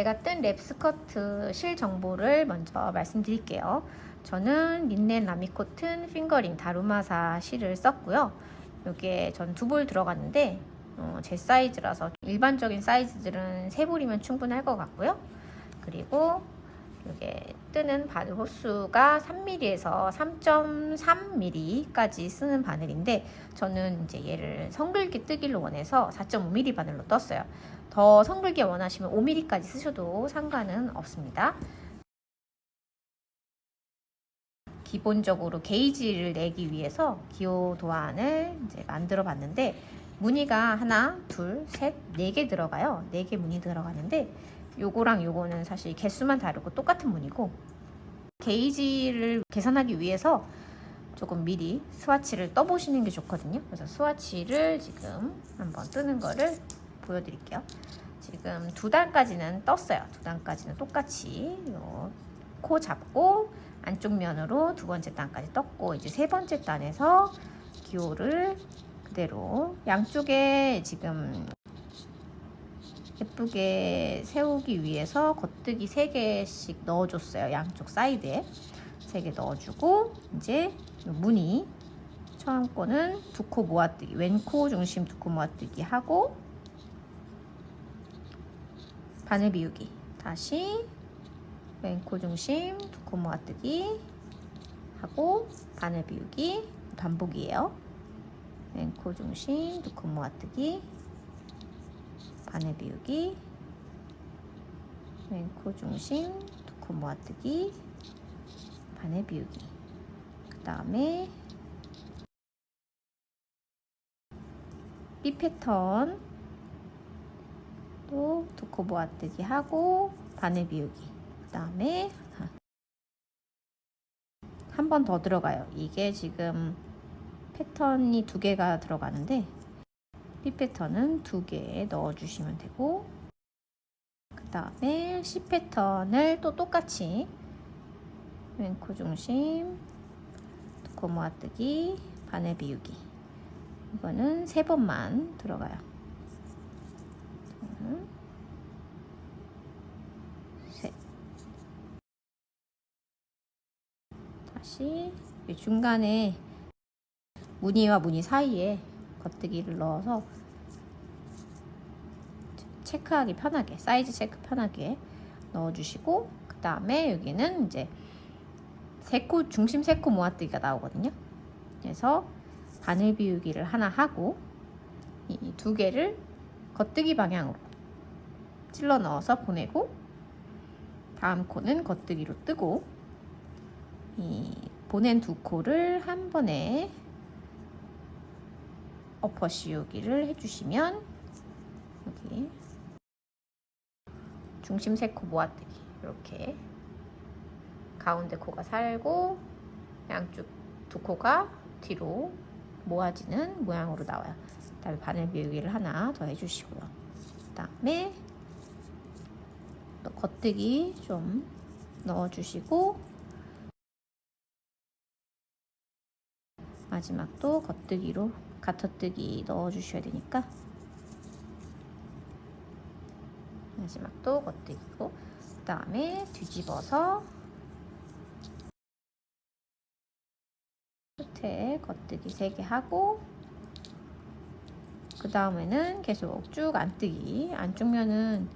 제가 뜬 랩 스커트 실 정보를 먼저 말씀드릴게요. 저는 린넨 라미코튼 핑거링 다루마사 실을 썼고요. 이게 전두 볼 들어갔는데 어, 제 사이즈라서 일반적인 사이즈들은 세 볼이면 충분할 것 같고요. 그리고 이게 뜨는 바늘 호수가 3mm에서 3.3mm까지 쓰는 바늘인데 저는 이제 얘를 성글게 뜨기를 원해서 4.5mm 바늘로 떴어요. 더 성글게 원하시면 5mm까지 쓰셔도 상관은 없습니다. 기본적으로 게이지를 내기 위해서 기호 도안을 이제 만들어 봤는데 무늬가 하나, 둘, 셋, 네 개 들어가요. 네 개 무늬 들어가는데 요거랑 요거는 사실 개수만 다르고 똑같은 무늬고 게이지를 계산하기 위해서 조금 미리 스와치를 떠보시는 게 좋거든요. 그래서 스와치를 지금 한번 뜨는 거를 보여드릴게요. 지금 두 단까지는 떴어요. 두 단까지는 똑같이 요코 잡고 안쪽 면으로 두 번째 단까지 떴고 이제 세 번째 단에서 기호를 그대로 양쪽에 지금 예쁘게 세우기 위해서 겉뜨기 3개씩 넣어줬어요. 양쪽 사이드에 3개 넣어주고 이제 무늬 처음 거는 두 코 모아뜨기 왼코 중심 두 코 모아뜨기 하고 바늘 비우기 다시 왼코 중심 두 코 모아뜨기 하고 바늘 비우기 반복이에요. 왼코 중심 두 코 모아뜨기 바늘 비우기 왼코 중심 두코 모아뜨기 바늘 비우기. 그 다음에 B 패턴 또 두코 모아뜨기 하고 바늘 비우기. 그 다음에 한 번 더 들어가요. 이게 지금 패턴이 두 개가 들어가는데 B 패턴은 두 개 넣어주시면 되고 그 다음에 C 패턴을 또 똑같이 왼코 중심 두코 모아뜨기 바늘 비우기. 이거는 세 번만 들어가요. 둘, 셋 다시 이 중간에 무늬와 무늬 사이에 겉뜨기를 넣어서 체크하기 편하게 사이즈 체크 편하게 넣어주시고 그 다음에 여기는 이제 세코 중심 세코 모아뜨기가 나오거든요. 그래서 바늘 비우기를 하나 하고 이 두 개를 겉뜨기 방향으로 찔러 넣어서 보내고 다음 코는 겉뜨기로 뜨고 이 보낸 두 코를 한 번에 엎어 씌우기를 해주시면 여기 중심 세 코 모아뜨기 이렇게 가운데 코가 살고 양쪽 두 코가 뒤로 모아지는 모양으로 나와요. 그 다음에 바늘 비우기를 하나 더 해주시고요. 그 다음에 또 겉뜨기 좀 넣어주시고 마지막도 겉뜨기로 가터뜨기 넣어주셔야 되니까 마지막도 겉뜨기고 그 다음에 뒤집어서 끝에 겉뜨기 3개 하고 그 다음에는 계속 쭉 안뜨기 안쪽 면은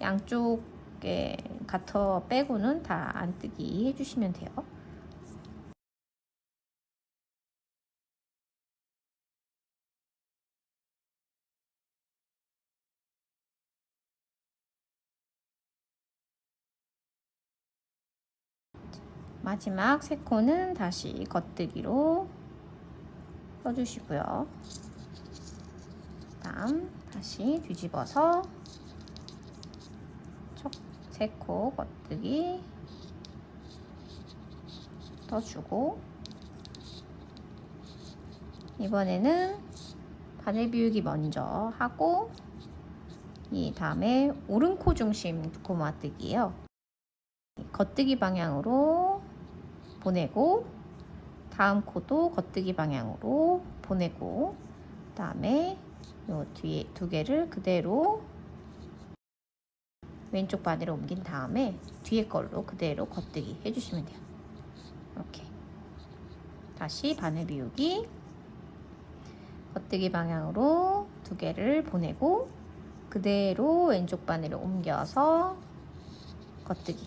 양쪽에 가터 빼고는 다 안뜨기 해주시면 돼요. 마지막 세 코는 다시 겉뜨기로 써주시고요. 다음 다시 뒤집어서 세코 겉뜨기 떠주고 이번에는 바늘 비우기 먼저 하고 이 다음에 오른코 중심 두코 모아뜨기예요. 겉뜨기 방향으로 보내고 다음 코도 겉뜨기 방향으로 보내고 그다음에 요 뒤에 두 개를 그대로 왼쪽 바늘을 옮긴 다음에 뒤에 걸로 그대로 겉뜨기 해주시면 돼요. 이렇게. 다시 바늘 비우기. 겉뜨기 방향으로 두 개를 보내고 그대로 왼쪽 바늘을 옮겨서 겉뜨기.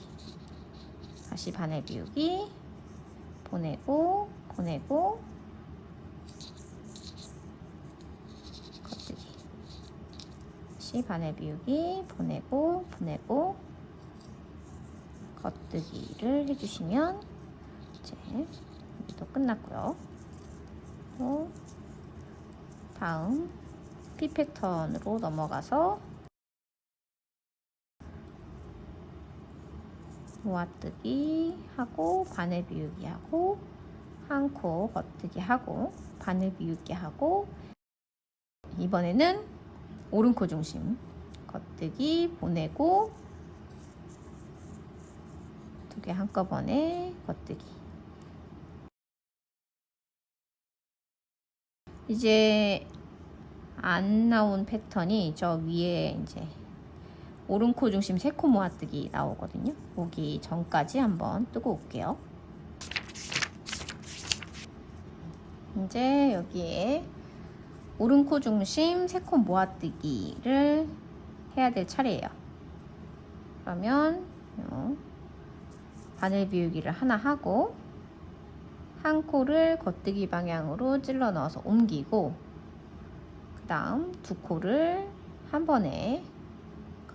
다시 바늘 비우기 보내고 보내고. 겉뜨기. 다시 바늘 비우기 보내고 보내고. 겉뜨기를 해주시면 이제 여기도 끝났고요. 또 다음 P 패턴으로 넘어가서 모아뜨기 하고 바늘 비우기 하고 한코 겉뜨기 하고 바늘 비우기 하고 이번에는 오른코 중심 겉뜨기 보내고 두 개 한꺼번에 겉뜨기. 이제 안 나온 패턴이 저 위에 이제 오른코 중심 세코 모아뜨기 나오거든요. 오기 전까지 한번 뜨고 올게요. 이제 여기에 오른코 중심 세코 모아뜨기를 해야 될 차례예요. 그러면 요 바늘 비우기를 하나 하고 한 코를 겉뜨기 방향으로 찔러 넣어서 옮기고 그 다음 두 코를 한 번에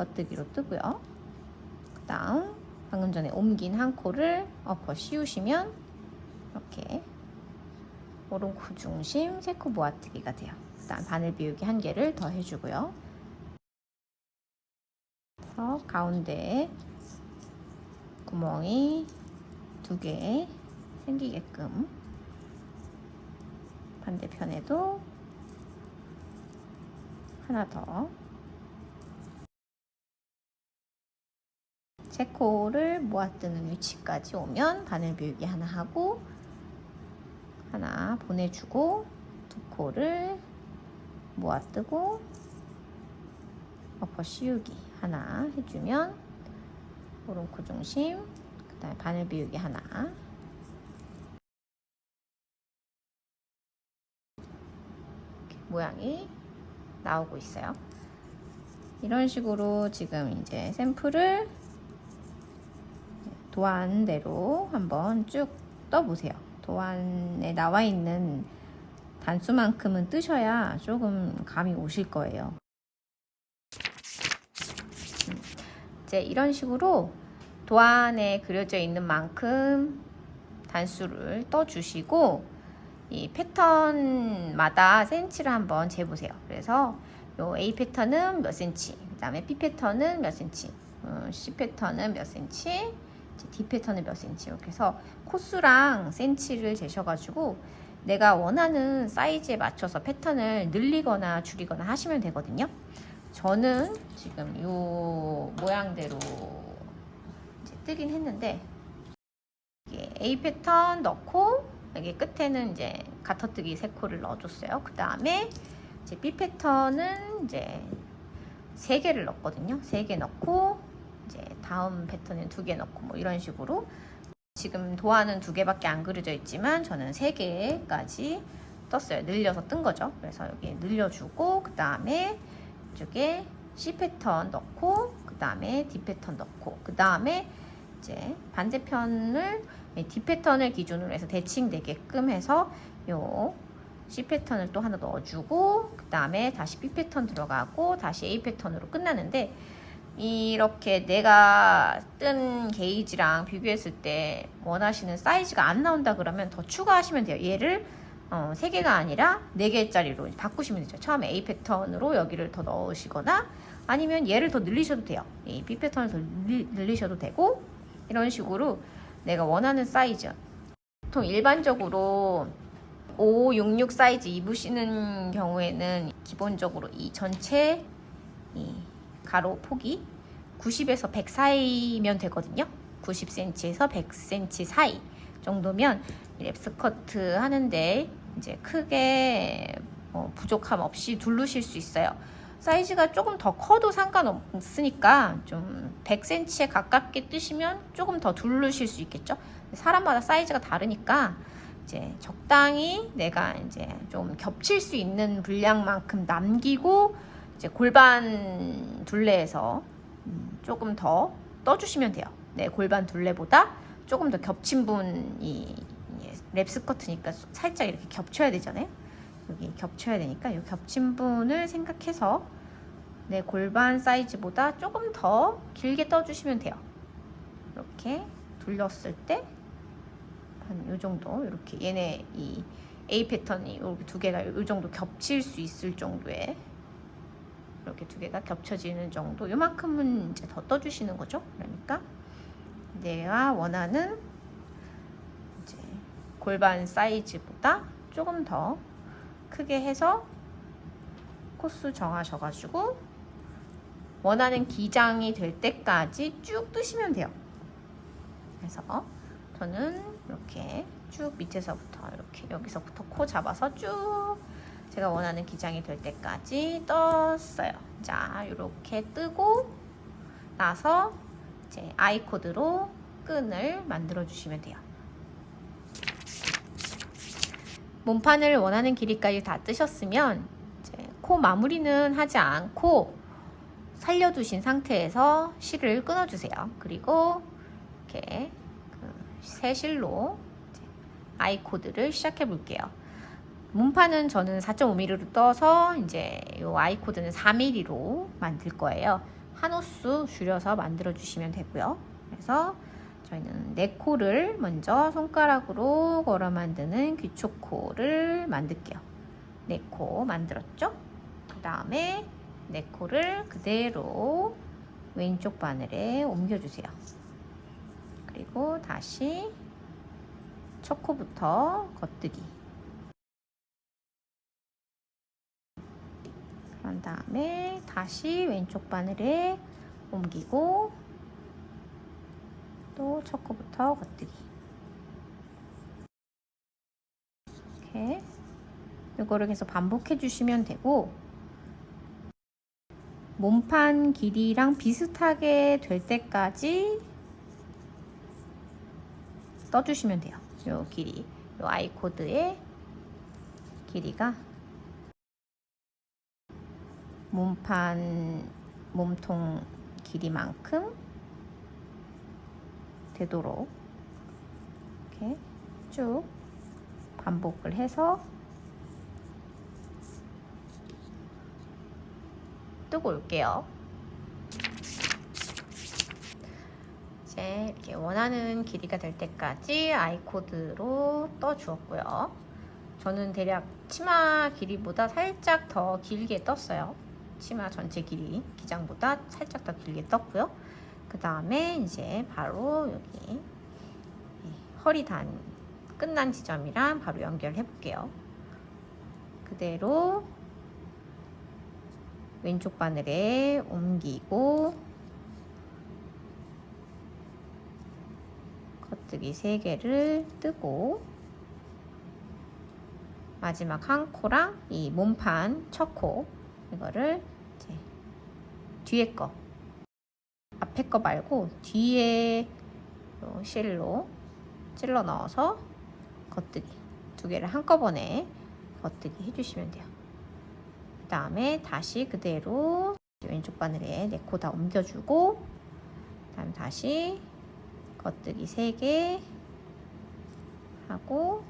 겉뜨기로 뜨고요. 그 다음 방금 전에 옮긴 한 코를 엎어 씌우시면 이렇게 오른 코 중심 세 코 모아뜨기가 돼요. 그 다음 바늘 비우기 한 개를 더 해주고요. 그래서 가운데에 구멍이 두 개 생기게끔 반대편에도 하나 더 세 코를 모아뜨는 위치까지 오면 바늘 비우기 하나 하고 하나 보내주고 두 코를 모아뜨고 엎어 씌우기 하나 해주면 오른코 중심 그 다음에 바늘 비우기 하나 모양이 나오고 있어요. 이런 식으로 지금 이제 샘플을 도안대로 한번 쭉 떠보세요. 도안에 나와 있는 단수만큼은 뜨셔야 조금 감이 오실 거예요. 음, 이제 이런 식으로 도안에 그려져 있는 만큼 단수를 떠주시고 이 패턴마다 센치를 한번 재보세요. 그래서 요 A 패턴은 몇 센치, 그 다음에 B 패턴은 몇 센치, 어, C 패턴은 몇 센치, D 패턴은 몇 센치 이렇게 해서 코수랑 센치를 재셔가지고 내가 원하는 사이즈에 맞춰서 패턴을 늘리거나 줄이거나 하시면 되거든요. 저는 지금 요 모양대로 뜨긴 했는데 A 패턴 넣고 여기 끝에는 이제 가터뜨기 세 코를 넣어줬어요. 그 다음에 이제 B 패턴은 이제 세 개를 넣었거든요. 세 개 넣고 다음 패턴은 두 개 넣고 뭐 이런 식으로 지금 도안은 두 개밖에 안 그려져 있지만 저는 세 개까지 떴어요. 늘려서 뜬 거죠. 그래서 여기 늘려주고 그 다음에 이쪽에 C 패턴 넣고 그 다음에 D 패턴 넣고 그 다음에 이제 반대편을 D 패턴을 기준으로 해서 대칭되게끔 해서 요 C 패턴을 또 하나 넣어주고 그 다음에 다시 B 패턴 들어가고 다시 A 패턴으로 끝나는데 이렇게 내가 뜬 게이지랑 비교했을 때 원하시는 사이즈가 안 나온다 그러면 더 추가하시면 돼요. 얘를 어, 3개가 아니라 4개짜리로 바꾸시면 되죠. 처음에 A 패턴으로 여기를 더 넣으시거나 아니면 얘를 더 늘리셔도 돼요. 이 B 패턴을 더 늘리, 늘리셔도 되고 이런 식으로 내가 원하는 사이즈 보통 일반적으로 5, 6, 6 사이즈 입으시는 경우에는 기본적으로 이 전체 이 가로 폭이 90에서 100 사이면 되거든요. 90cm에서 100cm 사이 정도면 랩스커트 하는데 이제 크게 뭐 부족함 없이 두르실 수 있어요. 사이즈가 조금 더 커도 상관없으니까 좀 100cm에 가깝게 뜨시면 조금 더 두르실 수 있겠죠. 사람마다 사이즈가 다르니까 이제 적당히 내가 이제 좀 겹칠 수 있는 분량만큼 남기고 이제 골반 둘레에서 음, 조금 더 떠주시면 돼요. 네, 골반 둘레보다 조금 더 겹친 분이 랩 스커트니까 살짝 이렇게 겹쳐야 되잖아요. 여기 겹쳐야 되니까 이 겹친 분을 생각해서 내 골반 사이즈보다 조금 더 길게 떠주시면 돼요. 이렇게 둘렀을 때 한 이 정도 이렇게 얘네 이 A 패턴이 두 개가 이 정도 겹칠 수 있을 정도의 이렇게 두 개가 겹쳐지는 정도 요만큼은 이제 더 떠주시는 거죠. 그러니까 내가 원하는 이제 골반 사이즈보다 조금 더 크게 해서 코스 정하셔 가지고 원하는 기장이 될 때까지 쭉 뜨시면 돼요. 그래서 저는 이렇게 쭉 밑에서부터 이렇게 여기서부터 코 잡아서 쭉 제가 원하는 기장이 될 때까지 떴어요. 자, 이렇게 뜨고 나서 이제 아이 코드로 끈을 만들어 주시면 돼요. 몸판을 원하는 길이까지 다 뜨셨으면 코 마무리는 하지 않고 살려두신 상태에서 실을 끊어주세요. 그리고 이렇게 그 새 실로 아이 코드를 시작해 볼게요. 몸판은 저는 4.5mm로 떠서 이제 이 아이 코드는 4mm로 만들 거예요. 한 호수 줄여서 만들어 주시면 되고요. 그래서 저희는 네 코를 먼저 손가락으로 걸어 만드는 귀초코를 만들게요. 네코 만들었죠? 그 다음에 네 코를 그대로 왼쪽 바늘에 옮겨주세요. 그리고 다시 첫 코부터 겉뜨기. 그런 다음에 다시 왼쪽 바늘에 옮기고 또 첫 코부터 겉뜨기. 이렇게 이거를 계속 반복해 주시면 되고 몸판 길이랑 비슷하게 될 때까지 떠주시면 돼요. 요 길이, 요 아이 코드의 길이가 몸판 몸통 길이만큼 되도록 이렇게 쭉 반복을 해서 뜨고 올게요. 이제 이렇게 원하는 길이가 될 때까지 아이코드로 떠 주었고요. 저는 대략 치마 길이보다 살짝 더 길게 떴어요. 치마 전체 길이 기장보다 살짝 더 길게 떴고요. 그 다음에 이제 바로 여기 허리 단 끝난 지점이랑 바로 연결해 볼게요. 그대로 왼쪽 바늘에 옮기고 겉뜨기 3개를 뜨고 마지막 한 코랑 이 몸판 첫코 이거를 이제 뒤에 거 앞에 거 말고 뒤에 실로 찔러 넣어서 겉뜨기 두 개를 한꺼번에 겉뜨기 해주시면 돼요. 그 다음에 다시 그대로 왼쪽 바늘에 네 코 다 옮겨주고 그 다음 다시 겉뜨기 3개 하고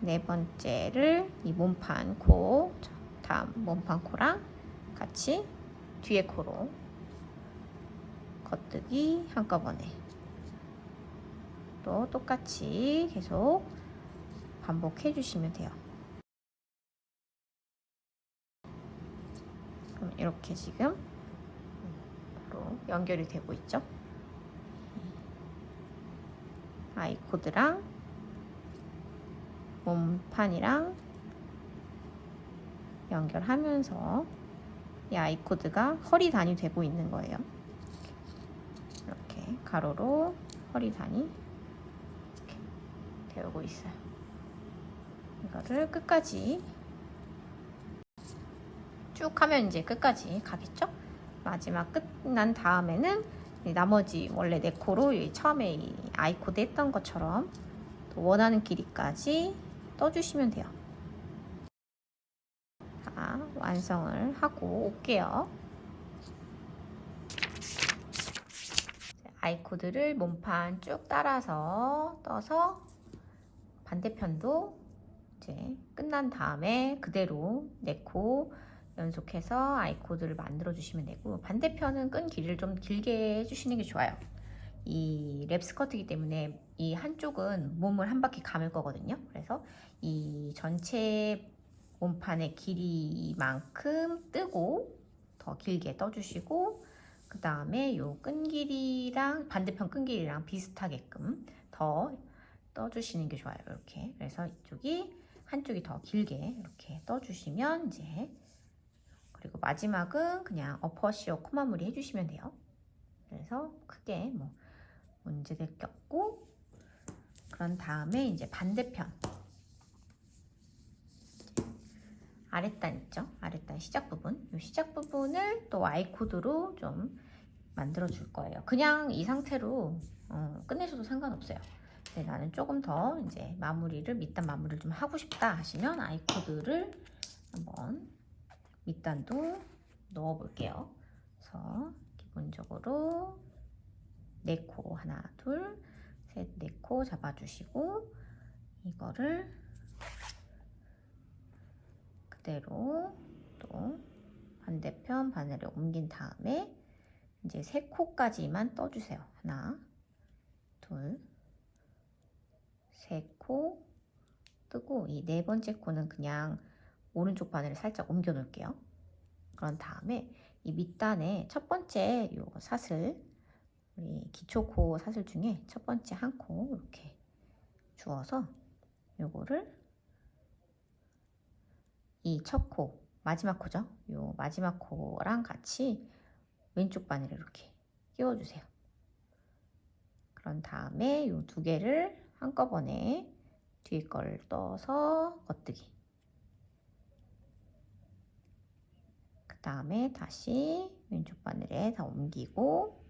네 번째를 이 몸판 코 다음 몸판 코랑 같이 뒤에 코로 겉뜨기 한꺼번에 또 똑같이 계속 반복해 주시면 돼요. 그럼 이렇게 지금 바로 연결이 되고 있죠. 아이코드랑 몸판이랑 연결하면서 이 아이코드가 허리 단이 되고 있는 거예요. 이렇게 가로로 허리 단이 이렇게 되고 있어요. 이거를 끝까지 쭉 하면 이제 끝까지 가겠죠? 마지막 끝난 다음에는 이 나머지 원래 네 코로 이 처음에 이 아이코드 했던 것처럼 또 원하는 길이까지 떠주시면 돼요. 자, 완성을 하고 올게요. 아이코드를 몸판 쭉 따라서 떠서 반대편도 이제 끝난 다음에 그대로 네코 연속해서 아이코드를 만들어 주시면 되고 반대편은 끈 길이를 좀 길게 해주시는 게 좋아요. 이 랩스커트이기 때문에 이 한쪽은 몸을 한 바퀴 감을 거거든요. 그래서 이 전체 몸판의 길이만큼 뜨고 더 길게 떠주시고 그 다음에 요 끈 길이랑 반대편 끈 길이랑 비슷하게끔 더 떠주시는 게 좋아요. 이렇게 그래서 이쪽이 한쪽이 더 길게 이렇게 떠주시면 이제 그리고 마지막은 그냥 어퍼시어 코마무리 해주시면 돼요. 그래서 크게 뭐 문제될 게 없고 그런 다음에 이제 반대편 아랫단 있죠? 아랫단 시작 부분. 이 시작 부분을 또 아이코드로 좀 만들어 줄 거예요. 그냥 이 상태로 어, 끝내셔도 상관없어요. 근데 나는 조금 더 이제 마무리를 밑단 마무리를 좀 하고 싶다 하시면 아이코드를 한번 밑단도 넣어 볼게요. 그래서 기본적으로 네코 하나 둘 셋 네 코 잡아주시고 이거를 그대로 또 반대편 바늘을 옮긴 다음에 이제 세 코까지만 떠주세요. 하나, 둘, 세 코 뜨고 이 네 번째 코는 그냥 오른쪽 바늘을 살짝 옮겨 놓을게요. 그런 다음에 이 밑단에 첫 번째 요 사슬 우리 기초코 사슬 중에 첫 번째 한 코 이렇게 주어서 요거를 이 첫 코, 마지막 코죠. 요 마지막 코랑 같이 왼쪽 바늘에 이렇게 끼워주세요. 그런 다음에 요 두 개를 한꺼번에 뒤에 걸 떠서 겉뜨기. 그 다음에 다시 왼쪽 바늘에 다 옮기고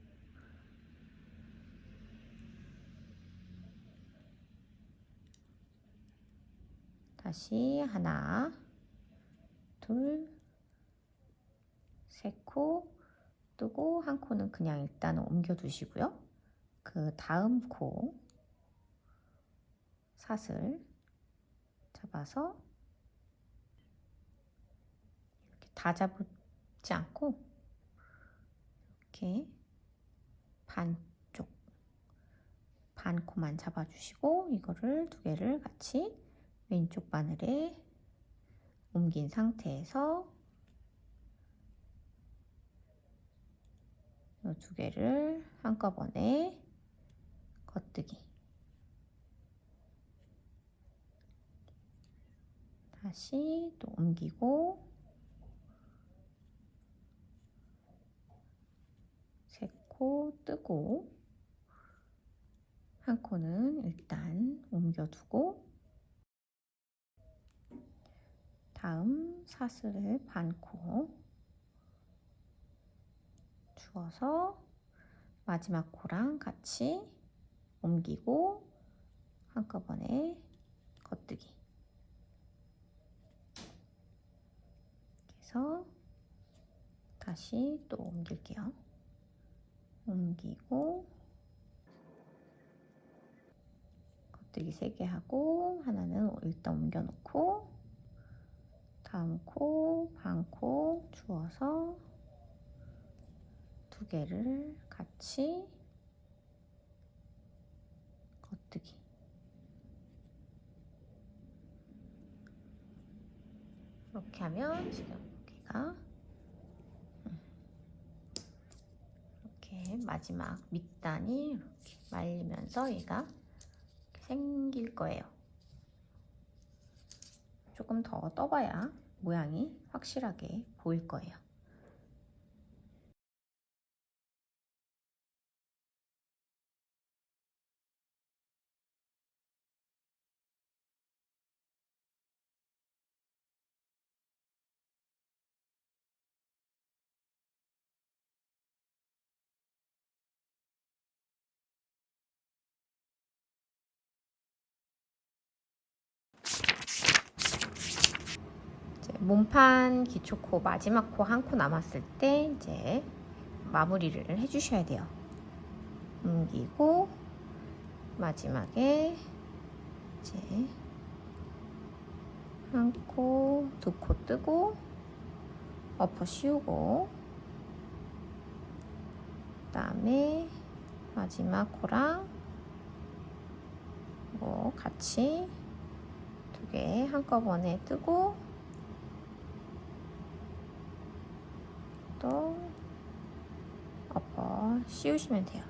다시 하나 둘, 세 코 뜨고 한 코는 그냥 일단 옮겨 두시고요. 그 다음 코 사슬 잡아서 이렇게 다 잡지 않고 이렇게 반쪽 반 코만 잡아주시고 이거를 두 개를 같이 왼쪽 바늘에 옮긴 상태에서 이 두 개를 한꺼번에 겉뜨기. 다시 또 옮기고 세 코 뜨고 한 코는 일단 옮겨두고 다음 사슬을 반코 주어서 마지막 코랑 같이 옮기고 한꺼번에 겉뜨기. 그래서 다시 또 옮길게요. 옮기고 겉뜨기 3개 하고 하나는 일단 옮겨 놓고 다음 코, 반코 주어서 두 개를 같이 겉뜨기. 이렇게 하면 지금 여기가 이렇게 마지막 밑단이 이렇게 말리면서 얘가 생길 거예요. 조금 더 떠봐야 모양이 확실하게 보일 거예요. 몸판 기초 코 마지막 코 한 코 남았을 때 이제 마무리를 해주셔야 돼요. 옮기고 마지막에 이제 한 코, 두 코 뜨고 엎어 씌우고 그 다음에 마지막 코랑 뭐 같이 두 개 한꺼번에 뜨고 또 엎어 씌우시면 돼요.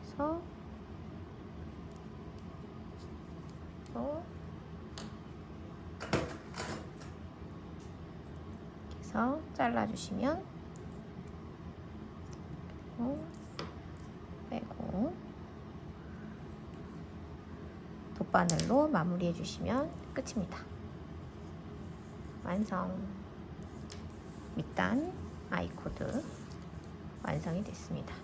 그래서 또 그래서 잘라주시면 빼고 돗바늘로 마무리해 주시면 끝입니다. 완성. 밑단 아이코드 완성이 됐습니다.